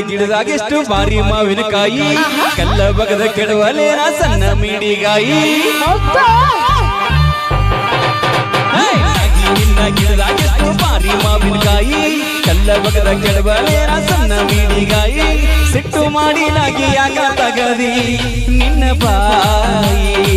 ಗಿಡದಾಗ ಎಷ್ಟು ಬಾರಿ ಮಾವಿನಕಾಯಿ ಕಲ್ಲ ಬಗದ ಕೆಡವಲೇನ ಸಣ್ಣ ಮೀಡಿಗಾಯಿ ಗಿಡದಾಗ ಎಷ್ಟು ಬಾರಿ ಮಾವಿನಕಾಯಿ ಕಲ್ಲ ಬಗದ ಕೆಡವಲೇನ ಸಣ್ಣ ಮೀಡಿಗಾಯಿ ಸಿಟ್ಟು ಮಾಡಿ ನಾಗಿ ಯಾಕ ತಗದಿ ನಿನ್ನ ಬಾಯಿ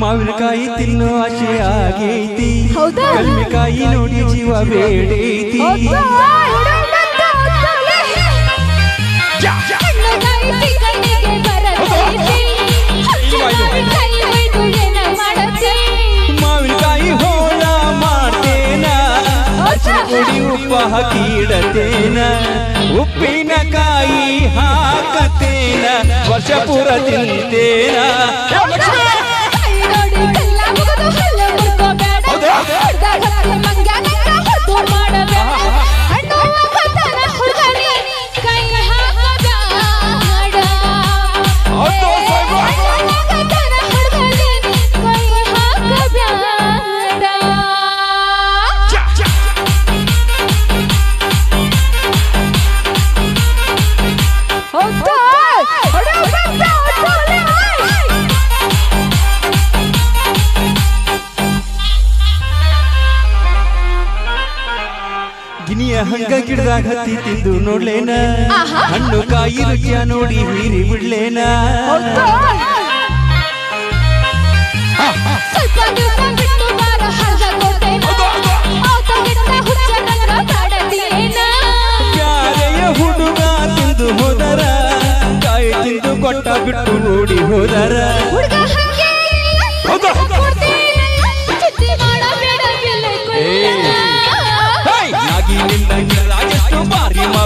ಮಾವಿನಕಾಯಿ ತಿನ್ನೋ ಆಶೆ ಆಗೈತಿ? ಕಲ್ಮಿಕಾಯಿ ನೋಡಿ ಜೀವ ಬೇಡೈತಿ. ಮಾವಿನಕಾಯಿ ಹೋಳ ಮಾಡ್ತೇನ. ಹಸಿ ಉಪ್ಪ ಹಾಕಿಡತೇನ ಉಪ್ಪಿನಕಾಯಿ ಹಾಕತೇನ. ವರ್ಷ ಪೂರ ತಿಂತೇನ. ಹಂಗ ಗಿಡದಾಗ ಹತ್ತಿ ತಿಂದು ನೋಡ್ಲೇನ ಹಣ್ಣು ಕಾಯಿ ರುಚಿಯ ನೋಡಿ ಹೀರಿ ಬಿಡ್ಲೇನ? ಹುಡುಗ ತಿಂದು ಹೋದರ? ಕಾಯಿ ತಿಂದು ಕೊಟ್ಟ ಬಿಟ್ಟು ಓಡಿ ಹೋದರ?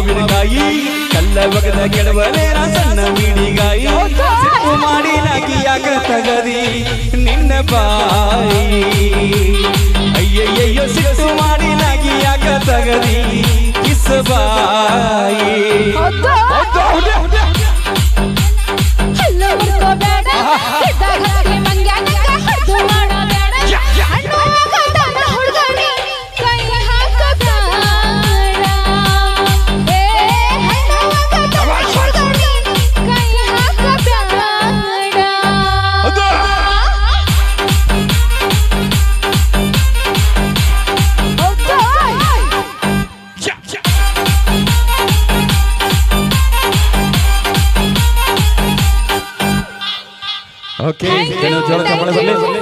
ಮಾವಿನಕಾಯಿ ಕಲ್ಲ ಬಗದ ಗೆಡವಲೇನ ಸಣ್ಣ ಮೀಡಿಗಾಯಿ ಮಾಡಿ ನಾಗಿ ಯಾಕ ತಗದಿ ನಿನ್ನ ಬಾಯಿ. ಅಯ್ಯಯ್ಯೋ ಸಿಟ್ಟು ಮಾಡಿ ನಾಗಿ ಯಾಕ ತಗದಿ ಕಿಸ okay you know that's a lot of luck